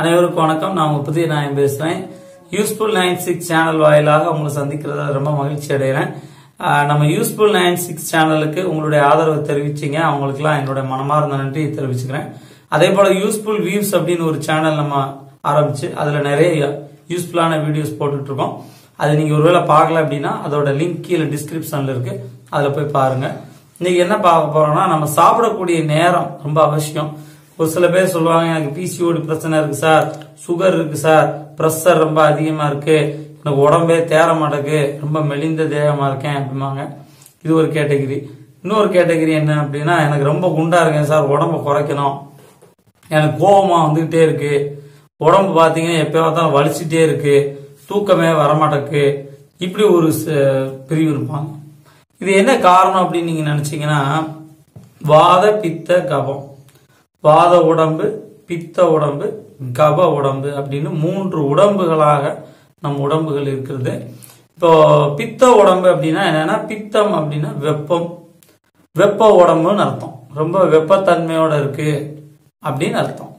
அனைவருக்கும் வணக்கம். நான் உங்க புதிய நாயம் பேசுறேன். யூஸ்ஃபுல் நைன் சிக்ஸ் சேனல் வாயிலாக உங்களை சந்திக்கிறத ரொம்ப மகிழ்ச்சி அடைகிறேன். நம்ம யூஸ்ஃபுல் நைன் சிக்ஸ் சேனலுக்கு உங்களுடைய ஆதரவை தெரிவிச்சீங்க. அவங்களுக்குலாம் என்னுடைய மனமார்ந்த நன்றி தெரிவிச்சுக்கிறேன். அதே போல யூஸ்ஃபுல் வியூஸ் அப்படின்னு ஒரு சேனல் நம்ம ஆரம்பிச்சு அதுல நிறைய யூஸ்ஃபுல்லான வீடியோஸ் போட்டுட்டு இருக்கோம். அது நீங்க ஒருவேளை பார்க்கல அப்படின்னா அதோட லிங்க் கீழே டிஸ்கிரிப்ஷன்ல இருக்கு. அதுல போய் பாருங்க. இன்னைக்கு என்ன பார்க்க போறோம்னா நம்ம சாப்பிடக்கூடிய நேரம் ரொம்ப அவசியம். ஒரு சில பேர் சொல்லுவாங்க எனக்கு பிசிஓடி பிரச்சனை இருக்கு சார் சுகர் இருக்கு சார் பிரஷர் ரொம்ப அதிகமா இருக்கு. எனக்கு உடம்பே தேர மாட்டேக்கு ரொம்ப மெலிந்த தேகமா இருக்கேன் அப்படிம்பாங்க. இது ஒரு கேட்டகிரி இன்னொரு கேட்டகிரி என்ன அப்படின்னா எனக்கு ரொம்ப குண்டா இருக்கேன் சார் உடம்ப குறைக்கணும். எனக்கு கோபமா வந்துகிட்டே இருக்கு. உடம்பு பாத்தீங்கன்னா எப்ப பார்த்தாலும் வலிச்சுட்டே இருக்கு. தூக்கமே வரமாட்டேக்கு இப்படி ஒரு ச- பிரிவு இருப்பாங்க. இது என்ன காரணம் அப்படின்னு நீங்க நினைச்சீங்கன்னா வாத பித்த கபம் வாத உடம்பு பித்த உடம்பு கப உடம்பு அப்படின்னு மூன்று உடம்புகளாக நம் உடம்புகள் இருக்கிறது. இப்போ பித்த உடம்பு அப்படின்னா என்னன்னா பித்தம் அப்படின்னா வெப்பம். வெப்ப உடம்புன்னு அர்த்தம். ரொம்ப வெப்பத்தன்மையோட இருக்கு அப்படின்னு அர்த்தம்.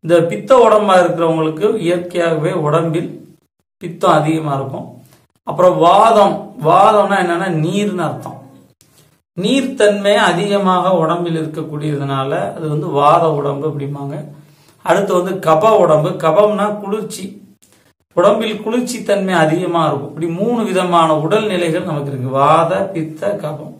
இந்த பித்த உடம்பா இருக்கிறவங்களுக்கு இயற்கையாகவே உடம்பில் பித்தம் அதிகமா இருக்கும். அப்புறம் வாதம். வாதம்னா என்னன்னா நீர்னு அர்த்தம். நீர்த்தன்மை அதிகமாக உடம்பில் இருக்கக்கூடியதுனால அது வந்து வாத உடம்பு அப்படிம்பாங்க. அடுத்து வந்து கப உடம்பு. கபம்னா குளிர்ச்சி. உடம்பில் குளிர்ச்சி தன்மை அதிகமாக இருக்கும். இப்படி மூணு விதமான உடல் நிலைகள் நமக்கு இருக்கு. வாத பித்த கபம்.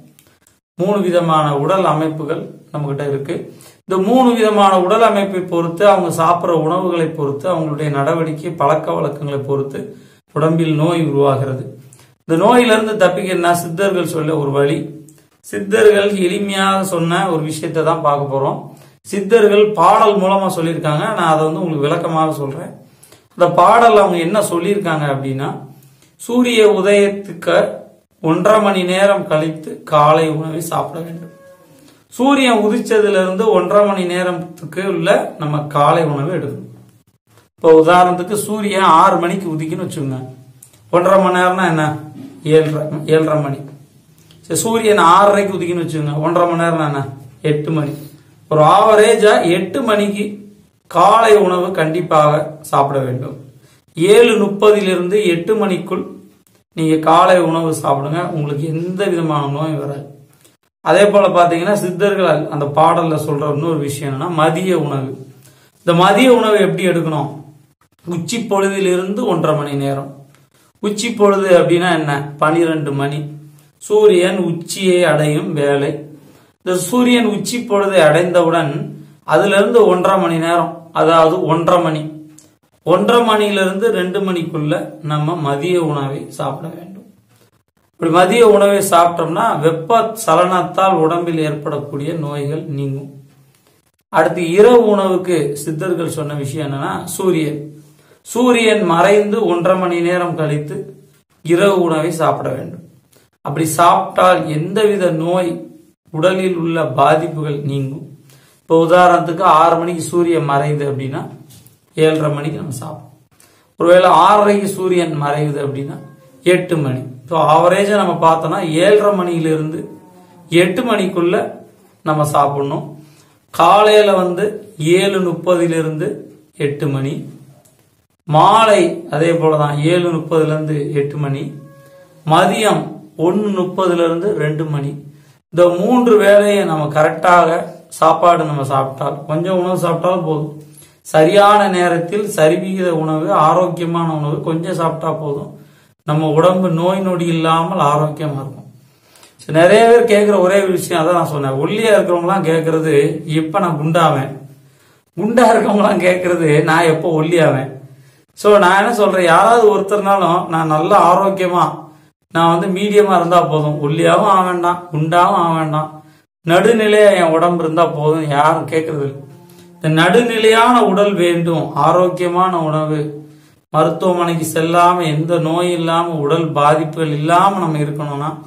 மூணு விதமான உடல் அமைப்புகள் நம்மகிட்ட இருக்கு. இந்த மூணு விதமான உடல் அமைப்பை பொறுத்து அவங்க சாப்பிட்ற உணவுகளை பொறுத்து அவங்களுடைய நடவடிக்கை பழக்க வழக்கங்களை பொறுத்து உடம்பில் நோய் உருவாகிறது. இந்த நோயிலிருந்து தப்பிக்கணும்னா சித்தர்கள் சொல்ல ஒரு வழி. சித்தர்கள் எளிமையாக சொன்ன ஒரு விஷயத்தை தான் பார்க்க போறோம். சித்தர்கள் பாடல் மூலமா சொல்லியிருக்காங்க. நான் அதை வந்து உங்களுக்கு விளக்கமாக சொல்றேன். அந்த பாடல் அவங்க என்ன சொல்லியிருக்காங்க அப்படின்னா சூரிய உதயத்துக்கு ஒன்றரை மணி நேரம் கழித்து காலை உணவை சாப்பிட வேண்டும். சூரியன் உதிச்சதுல இருந்து ஒன்றரை மணி நேரத்துக்கு உள்ள நம்ம காலை உணவை எடுக்கணும். இப்போ உதாரணத்துக்கு சூரியன் ஆறு மணிக்கு உதிக்குன்னு வச்சுக்கோங்க. ஒன்றரை மணி நேரம்னா என்ன? ஏழரை ஏழரை மணி. சரி சூரியன் ஆறரைக்கு உதிக்குன்னு வச்சுக்கோங்க. ஒன்றரை மணி நேரம் தானே எட்டு மணி. ஒரு ஆவரேஜா எட்டு மணிக்கு காலை உணவு கண்டிப்பாக சாப்பிட வேண்டும். ஏழு முப்பதிலிருந்து எட்டு மணிக்குள் நீங்க காலை உணவு சாப்பிடுங்க. உங்களுக்கு எந்த விதமான நோயும் வராது. அதே போல பாத்தீங்கன்னா சித்தர்கள் அந்த பாடல்ல சொல்ற இன்னொரு விஷயம் என்னன்னா மதிய உணவு. இந்த மதிய உணவு எப்படி எடுக்கணும்? உச்சி பொழுதிலிருந்து ஒன்றரை மணி நேரம். உச்சி பொழுது அப்படின்னா என்ன? பனிரெண்டு மணி. சூரியன் உச்சியை அடையும் வேலை இந்த சூரியன் உச்சி பொழுதை அடைந்தவுடன் அதுல இருந்து ஒன்றரை மணி நேரம் அதாவது ஒன்றரை மணி. ஒன்றரை மணியிலிருந்து ரெண்டு மணிக்குள்ள நம்ம மதிய உணவை சாப்பிட வேண்டும். இப்படி மதிய உணவை சாப்பிட்டோம்னா வெப்ப சலனத்தால் உடம்பில் ஏற்படக்கூடிய நோய்கள் நீங்கும். அடுத்து இரவு உணவுக்கு சித்தர்கள் சொன்ன விஷயம் என்னன்னா சூரியன். சூரியன் மறைந்து ஒன்றரை மணி நேரம் கழித்து இரவு உணவை சாப்பிட வேண்டும். அப்படி சாப்பிட்டால் எந்தவித நோய் உடலில் உள்ள பாதிப்புகள் நீங்கும். இப்போ உதாரணத்துக்கு ஆறு மணிக்கு சூரியன் மறையுது அப்படின்னா ஏழரை மணிக்கு நம்ம சாப்பிடும் ஒருவேளை ஆறரைக்கு சூரியன் மறையுது அப்படின்னா எட்டு மணி. ஸோ ஆவரேஜா நம்ம பார்த்தோம்னா ஏழரை மணியிலிருந்து எட்டு மணிக்குள்ள நம்ம சாப்பிடணும். காலையில வந்து ஏழு முப்பதிலிருந்து எட்டு மணி. மாலை அதே போலதான் ஏழு முப்பதுலேருந்து எட்டு மணி. மதியம் ஒன்று முப்பதுலேருந்து ரெண்டு மணி. இந்த மூன்று வேலையை நம்ம கரெக்டாக சாப்பாடு நம்ம சாப்பிட்டால் கொஞ்சம் உணவு சாப்பிட்டாலும் போதும். சரியான நேரத்தில் சரிவிகித உணவு ஆரோக்கியமான உணவு கொஞ்சம் சாப்பிட்டா போதும். நம்ம உடம்பு நோய் நொடி இல்லாமல் ஆரோக்கியமா இருக்கும். நிறைய பேர் கேட்கிற ஒரே விஷயம் அதான் நான் சொன்னேன். ஒல்லியா இருக்கிறவங்களாம் கேட்கறது எப்போ நான் குண்டாவேன். குண்டா இருக்கவங்களாம் கேட்கறது நான் எப்போ ஒல்லியாவேன்? சோ நான் என்ன சொல்றேன்? யாராவது ஒருத்தர்னாலும் நான் நல்ல ஆரோக்கியமா நான் வந்து மீடியமா இருந்தா போதும். ஒல்லியாவும் ஆக வேண்டாம். குண்டாவும் ஆக வேண்டாம். நடுநிலையா என் உடம்பு இருந்தா போதும். யாரும் கேட்கறது இல்லை இந்த நடுநிலையான உடல் வேண்டும். ஆரோக்கியமான உணவு. மருத்துவமனைக்கு செல்லாம எந்த நோய் இல்லாம உடல் பாதிப்புகள் இல்லாம நம்ம இருக்கணும்னா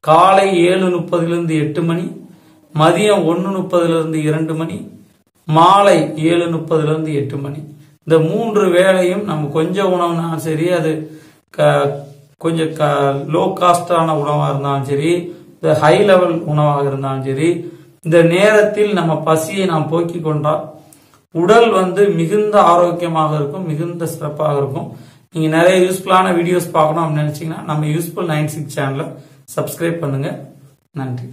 காலை ஏழு முப்பதுலேருந்து எட்டு மணி மதியம் ஒன்று முப்பதுலேருந்து இரண்டு மணி மாலை ஏழு முப்பதுலேருந்து எட்டு மணி. இந்த மூன்று வேளையும் நம்ம கொஞ்சம் உணவுனாலும் சரி அது க- கொஞ்சம் க லோ காஸ்டான உணவாக இருந்தாலும் சரி இந்த ஹை லெவல் உணவாக இருந்தாலும் சரி இந்த நேரத்தில் நம்ம பசியை நாம் போக்கிக் கொண்டால் உடல் வந்து மிகுந்த ஆரோக்கியமாக இருக்கும் மிகுந்த சிறப்பாக இருக்கும். நீங்கள் நிறைய யூஸ்ஃபுல்லான வீடியோஸ் பார்க்கணும் அப்படின்னு நினச்சிங்கன்னா நம்ம யூஸ்ஃபுல் நைன் சிக்ஸ் சேனலை சப்ஸ்கிரைப் பண்ணுங்கள் நன்றி.